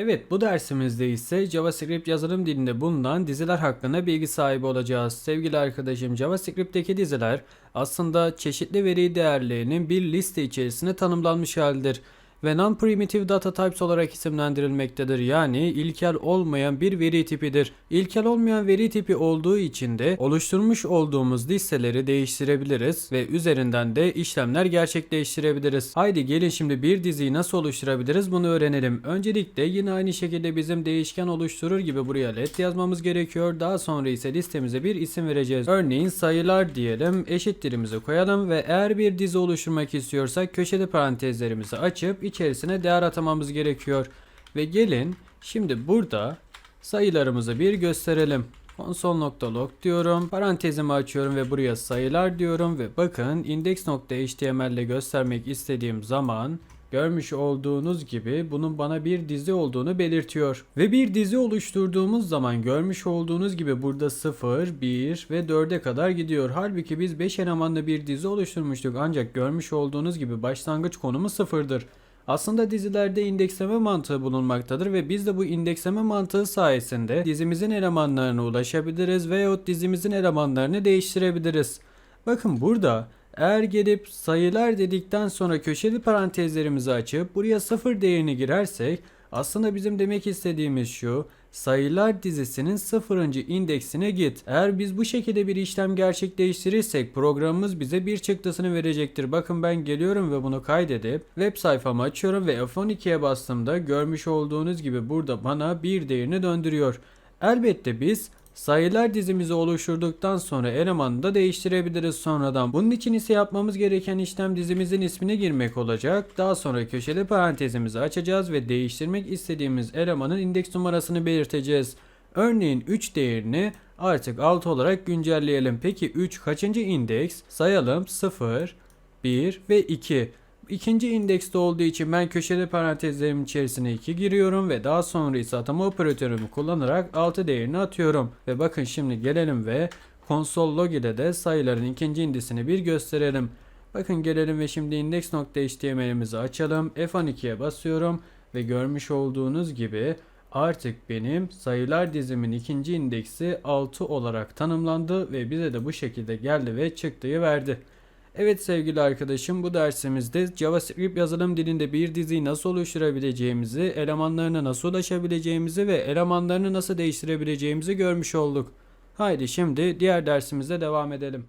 Evet bu dersimizde ise JavaScript yazılım dilinde bulunan diziler hakkında bilgi sahibi olacağız. Sevgili arkadaşım JavaScript'teki diziler aslında çeşitli veri değerlerinin bir liste içerisine tanımlanmış haldir ve non-primitive data types olarak isimlendirilmektedir. Yani ilkel olmayan bir veri tipidir. İlkel olmayan veri tipi olduğu için de oluşturmuş olduğumuz listeleri değiştirebiliriz ve üzerinden de işlemler gerçekleştirebiliriz. Haydi gelin şimdi bir diziyi nasıl oluşturabiliriz bunu öğrenelim. Öncelikle yine aynı şekilde bizim değişken oluşturur gibi buraya let yazmamız gerekiyor. Daha sonra ise listemize bir isim vereceğiz. Örneğin sayılar diyelim, eşittirimizi koyalım ve eğer bir dizi oluşturmak istiyorsak köşeli parantezlerimizi açıp içerisine değer atamamız gerekiyor. Ve gelin şimdi burada sayılarımızı bir gösterelim. Console.log diyorum. Parantezimi açıyorum ve buraya sayılar diyorum ve bakın index.html ile göstermek istediğim zaman Görmüş olduğunuz gibi bunun bana bir dizi olduğunu belirtiyor. Ve bir dizi oluşturduğumuz zaman görmüş olduğunuz gibi burada 0, 1 ve 4'e kadar gidiyor. Halbuki biz 5 elemanlı bir dizi oluşturmuştuk ancak görmüş olduğunuz gibi başlangıç konumu 0'dır. Aslında dizilerde indeksleme mantığı bulunmaktadır ve biz de bu indeksleme mantığı sayesinde dizimizin elemanlarına ulaşabiliriz veyahut dizimizin elemanlarını değiştirebiliriz. Bakın burada eğer gelip sayılar dedikten sonra köşeli parantezlerimizi açıp buraya sıfır değerini girersek aslında bizim demek istediğimiz şu sayılar dizisinin sıfırıncı indeksine git. Eğer biz bu şekilde bir işlem gerçekleştirirsek programımız bize bir çıktısını verecektir. Bakın ben geliyorum ve bunu kaydedip web sayfamı açıyorum ve F12'ye bastığımda görmüş olduğunuz gibi burada bana bir değerini döndürüyor. Elbette biz Sayılar dizimizi oluşturduktan sonra elemanı da değiştirebiliriz sonradan. Bunun için ise yapmamız gereken işlem dizimizin ismine girmek olacak. Daha sonra köşeli parantezimizi açacağız ve değiştirmek istediğimiz elemanın indeks numarasını belirteceğiz. Örneğin 3 değerini artık 6 olarak güncelleyelim. Peki 3 kaçıncı indeks? Sayalım 0, 1 ve 2. İkinci indekste olduğu için ben köşeli parantezlerimin içerisine 2 giriyorum ve daha sonra ise atama operatörümü kullanarak 6 değerini atıyorum. Ve bakın şimdi gelelim ve console log ile de sayıların ikinci indisini bir gösterelim. Bakın gelelim ve şimdi index.html'imizi açalım. F12'ye basıyorum ve görmüş olduğunuz gibi artık benim sayılar dizimin ikinci indeksi 6 olarak tanımlandı ve bize de bu şekilde geldi ve çıktığı verdi. Evet sevgili arkadaşım bu dersimizde JavaScript yazılım dilinde bir diziyi nasıl oluşturabileceğimizi, elemanlarına nasıl ulaşabileceğimizi ve elemanlarını nasıl değiştirebileceğimizi görmüş olduk. Haydi şimdi diğer dersimizde devam edelim.